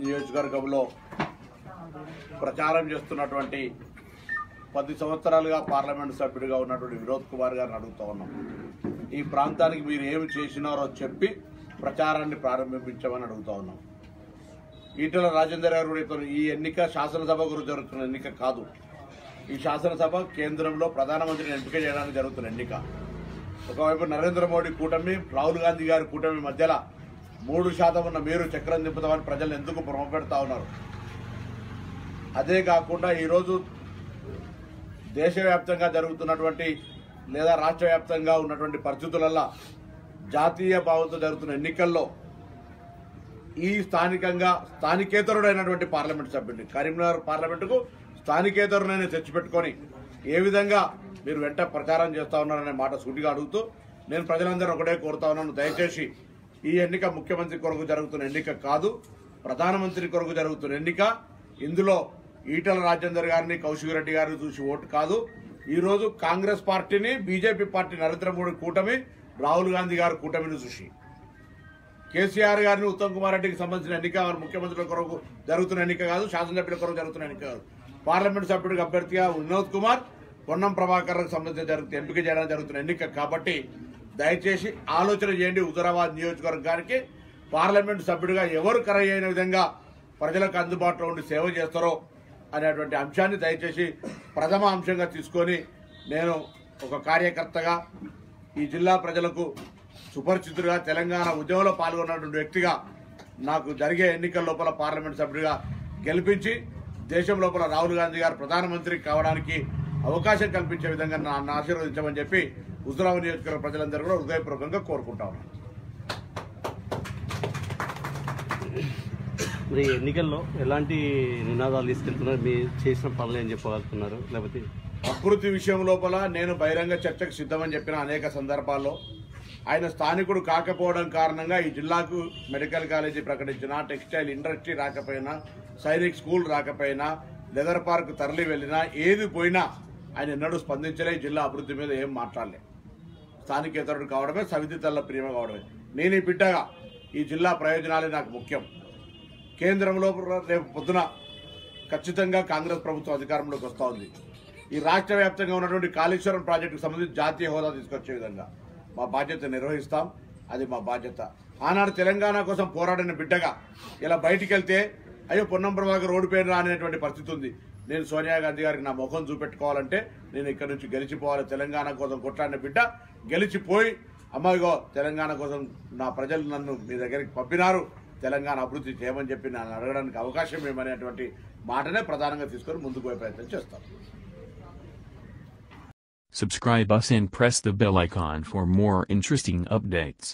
నియోజకవర్గంలో ప్రచారం చేస్తున్నటువంటి పది సంవత్సరాలుగా పార్లమెంట్ సభ్యుడిగా ఉన్నటువంటి వినోద్ కుమార్ గారిని అడుగుతూ ఉన్నాం. ఈ ప్రాంతానికి మీరు ఏమి చేసినారో చెప్పి ప్రచారాన్ని ప్రారంభించమని అడుగుతా ఉన్నాం. ఈటల రాజేందర్ గారు ఈ ఎన్నిక శాసనసభ గురించి జరుగుతున్న ఎన్నిక కాదు. ఈ శాసనసభ కేంద్రంలో ప్రధానమంత్రిని ఎంపిక చేయడానికి జరుగుతున్న ఎన్నిక. ఒకవైపు నరేంద్ర మోడీ కూటమి రాహుల్ గాంధీ గారి కూటమి మధ్యలో మూడు శాతం ఉన్న మీరు చక్రం దింపుతామని ప్రజలు ఎందుకు భ్రమపెడతా ఉన్నారు? అదే కాకుండా ఈరోజు దేశవ్యాప్తంగా జరుగుతున్నటువంటి లేదా రాష్ట్ర వ్యాప్తంగా ఉన్నటువంటి పరిస్థితులల్లో జాతీయ భావంతో జరుగుతున్న ఎన్నికల్లో ఈ స్థానికంగా స్థానికేతరుడైనటువంటి పార్లమెంట్ సభ్యుడిని కరీంనగర్ పార్లమెంటుకు స్థానికేతరునైనా తెచ్చిపెట్టుకొని ఏ విధంగా మీరు వెంట ప్రచారం చేస్తా ఉన్నారనే మాట సూటిగా అడుగుతూ నేను ప్రజలందరూ ఒకటే కోరుతా ఉన్నాను. దయచేసి ఈ ఎన్నిక ముఖ్యమంత్రి కొరకు జరుగుతున్న ఎన్నిక కాదు ప్రధానమంత్రి కొరకు జరుగుతున్న ఎన్నిక. ఇందులో ఈటల రాజేందర్ గారిని కౌశిక్ రెడ్డి గారిని చూసి ఓటు కాదు. ఈరోజు కాంగ్రెస్ పార్టీని బీజేపీ పార్టీ నరేంద్ర మోడీ కూటమి రాహుల్ గాంధీ గారి కూటమిని చూసి. కేసీఆర్ గారిని ఉత్తమ్ కుమార్ రెడ్డికి సంబంధించిన ఎన్నిక ముఖ్యమంత్రుల కొరకు జరుగుతున్న ఎన్నిక కాదు శాసనసభ్యుల కొరకు జరుగుతున్న ఎన్నిక కాదు. పార్లమెంట్ సభ్యుడికి అభ్యర్థిగా వినోద్ కుమార్ పొన్నం ప్రభాకర్ సంబంధించిన జరుగుతున్న ఎంపిక చేయడానికి జరుగుతున్న ఎన్నిక కాబట్టి దయచేసి ఆలోచన చేయండి హుజరాబాద్ నియోజకవర్గానికి. పార్లమెంట్ సభ్యుడిగా ఎవరు ఖరయ్యైన విధంగా ప్రజలకు అందుబాటులో ఉండి సేవ చేస్తారో అనేటువంటి అంశాన్ని దయచేసి ప్రథమ అంశంగా తీసుకొని నేను ఒక కార్యకర్తగా ఈ జిల్లా ప్రజలకు సుపరిచితుడిగా తెలంగాణ ఉద్యమంలో పాల్గొన్నటువంటి వ్యక్తిగా నాకు జరిగే ఎన్నికల లోపల పార్లమెంట్ సభ్యుడిగా గెలిపించి దేశం లోపల రాహుల్ గాంధీ గారు ప్రధానమంత్రి కావడానికి అవకాశం కల్పించే విధంగా నన్ను ఆశీర్వదించమని చెప్పి హుజరాబాద్ నియోజకవర్గ ప్రజలందరూ కూడా హృదయపూర్వకంగా కోరుకుంటా ఉన్నాను మరి ఎన్నికల్లో ఎలాంటి నినాదాలు తీసుకెళ్తున్నారు? మీరు చేసిన పనులు ఏం చెప్పగలుగుతున్నారు? లేకపోతే ప్రకృతి విషయం లోపల నేను బహిరంగ చర్చకు సిద్ధమని చెప్పిన అనేక సందర్భాల్లో ఆయన స్థానికుడు కాకపోవడం కారణంగా ఈ జిల్లాకు మెడికల్ కాలేజీ ప్రకటించిన టెక్స్టైల్ ఇండస్ట్రీ రాకపోయినా సైనిక్ స్కూల్ రాకపోయినా లెదర్ పార్క్ తరలి వెళ్ళినా ఏది పోయినా ఆయన ఎన్నడూ స్పందించలే జిల్లా అభివృద్ధి మీద ఏం మాట్లాడలే. స్థానికేతరుడు కావడమే సవితి తల్ల ప్రేమ కావడమే. నేను ఈ బిడ్డగా ఈ జిల్లా ప్రయోజనాలే నాకు ముఖ్యం. కేంద్రంలో రేపు పొద్దున ఖచ్చితంగా కాంగ్రెస్ ప్రభుత్వం అధికారంలోకి వస్తూ ఉంది. ఈ రాష్ట్ర వ్యాప్తంగా ఉన్నటువంటి కాళేశ్వరం ప్రాజెక్టుకు సంబంధించి జాతీయ హోదా తీసుకొచ్చే విధంగా మా బాధ్యత నిర్వహిస్తాం. అది మా బాధ్యత. ఆనాడు తెలంగాణ కోసం పోరాడిన బిడ్డగా ఇలా బయటికి వెళ్తే అయ్యో పొన్నం ప్రభాకర్ రోడ్డు పేరు పరిస్థితి ఉంది. నేను సోనియా గాంధీ గారికి నా ముఖం చూపెట్టుకోవాలంటే నేను ఇక్కడ నుంచి గెలిచిపోవాలి. తెలంగాణ కోసం కొట్లాడిన బిడ్డ గెలిచిపోయి అమ్మగో తెలంగాణ కోసం నా ప్రజలు నన్ను మీ దగ్గరికి పంపినారు. తెలంగాణ అభివృద్ధి చేయమని చెప్పి నన్ను అడగడానికి అవకాశం ఏమనేటువంటి మాటనే ప్రధానంగా తీసుకొని ముందుకు పోయే ప్రయత్నం చేస్తాం. Subscribe us and press the bell icon for more interesting updates.